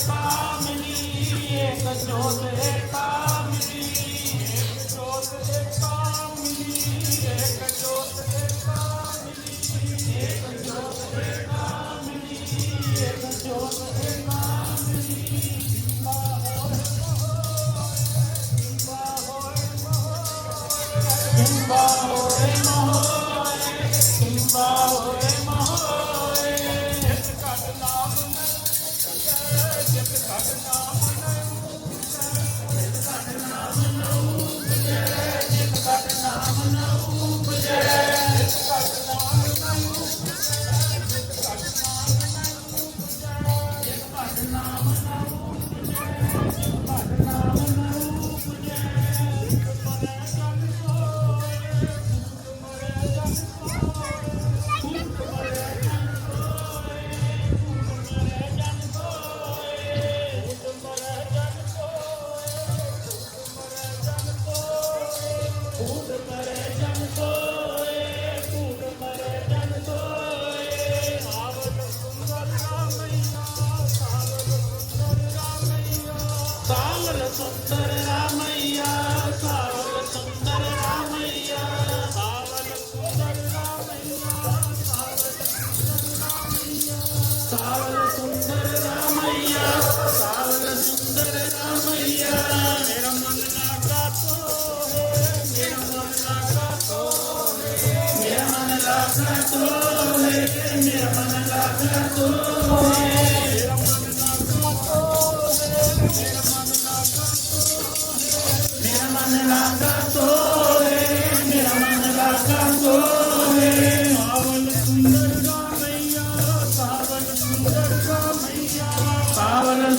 एकता मिली एक जोत एकता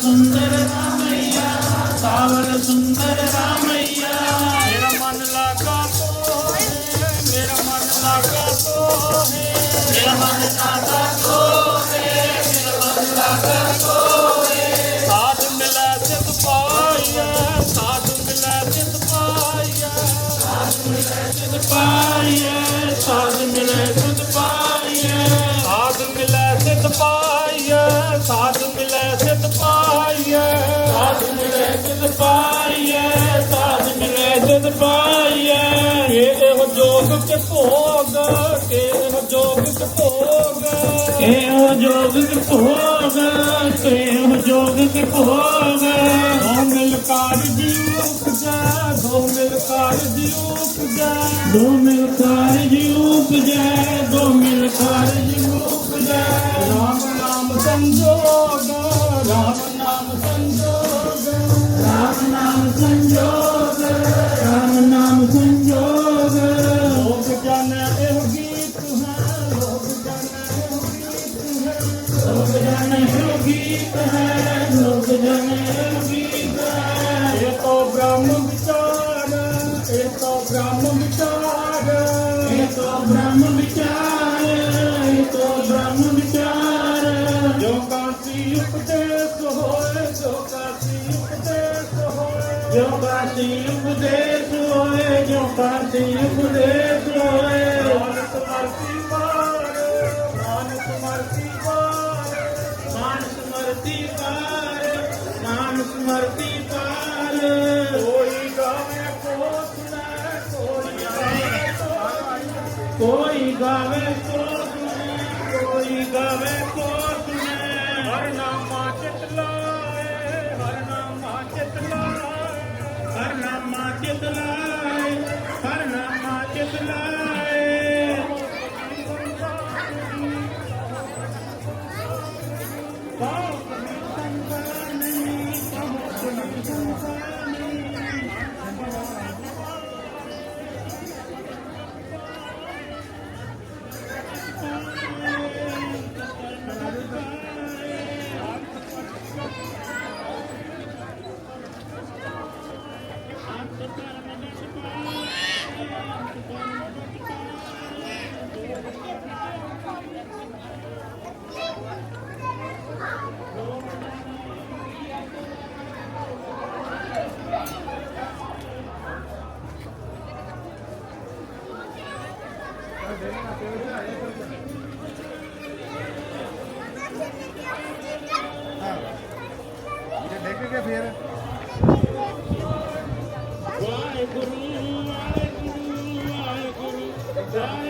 सुंदर रामैया सावर सुंदर राम ਸਾਧੂ ਮਿਲੇ ਸਿੱਧ ਪਾਈਏ ਸਾਧੂ ਮਿਲੇ ਸਿੱਧ ਪਾਈਏ ਸਾਧੂ ਮਿਲੇ ਸਿੱਧ ਪਾਈਏ ਇਹ ਜੋਗ ਤੇ ਭੋਗ ਕੇ ਇਹੋ ਜੋਗ ਕੇ ਭੋਗ ਇਹੋ ਜੋਗ ਕੇ ਭੋਗ ਕੇ ਇਹੋ ਜੋਗ ਕੇ ਭੋਗ ਦੋ ਮਿਲ ਕਾਰਜੀ ਉਪਜੈ। ਦੋ ਮਿਲ ਕਾਰਜੀ ਉਪਜੈ, ਦੋ ਮਿਲ ਕਾਰਜੀ ਉਪਜੈ। ਦੋ ਰਾਮ ਨਾਮ ਸੰਜੋਗ, ਰਾਮ ਨਾਮ ਸੰਜੋਗ, ਰਾਮ ਨਾਮ ਸੰਜੋਗ, ਰਾਮ ਨਾਮ ਸੰਜੋਗ। ਲੋਕ ਜਾਣੈ ਇਹ ਗੀਤ ਹੈ। ਗੀਤ ਹੈ ਲੋਕ ਜਾਣੈ ਇਹ ਗੀਤ ਹੈ ਇਹ ਤੋ ਬ੍ਰਹਮ ਵਿਚਾਰ ਇਹ ਤੋ ਬ੍ਰਹਮ ਵਿਚਾਰ ਇਹ ਤੋ ਬ੍ਰਹਮ ਵਿਚਾਰ ਇਹ ਤੋ ਬ੍ਰਹਮ ਵਿਚਾਰ ਜੋ ਕਾਸੀ ਉਪਦੇਸ਼ ਹੋਏ ਜੋ ਕਾਸੀ ਉਪਦੇਸ਼ ਹੋਏ ਜੋ ਕਾਸੀ ਉਪਦੇਸ਼ ਹੋਏ ਜੋ ਕਾਸੀ ਉਪਦੇਸ਼ ਹੋਏ ਮਰਤੀ ਪਾਰ ਮਾਨਸ ਮਰਤੀ ਪਾਰ। ਕੋਈ ਗਾਵੇ ਕੋ ਸੁਣੈ ਕੋਈ ਗਾਵੇ ਕੋਈ ਗਾਵੇ ਕੋ ਸੁਣੈ ਕੋਈ ਗਾਵੇ ਕੋ ਸੁਣੈ ਹਰ ਨਾਮਾ ਚਿਤ ਲਾਏ ਹਰ ਨਾਮਾ ਚਿਤ ਲਾਏ। ਹਰ ਨਾਮਾ ਚਿਤ ਲਾਏ ਹਰ ਨਾਮਾ ਚਿਤ ਲਾਏ। ਜੇ ਕੇ ਫੇਰ ਵਾਹਿਗੁਰੂ ਵਾਹਿਗੁਰੂ ਵਾਹਿਗੁਰੂ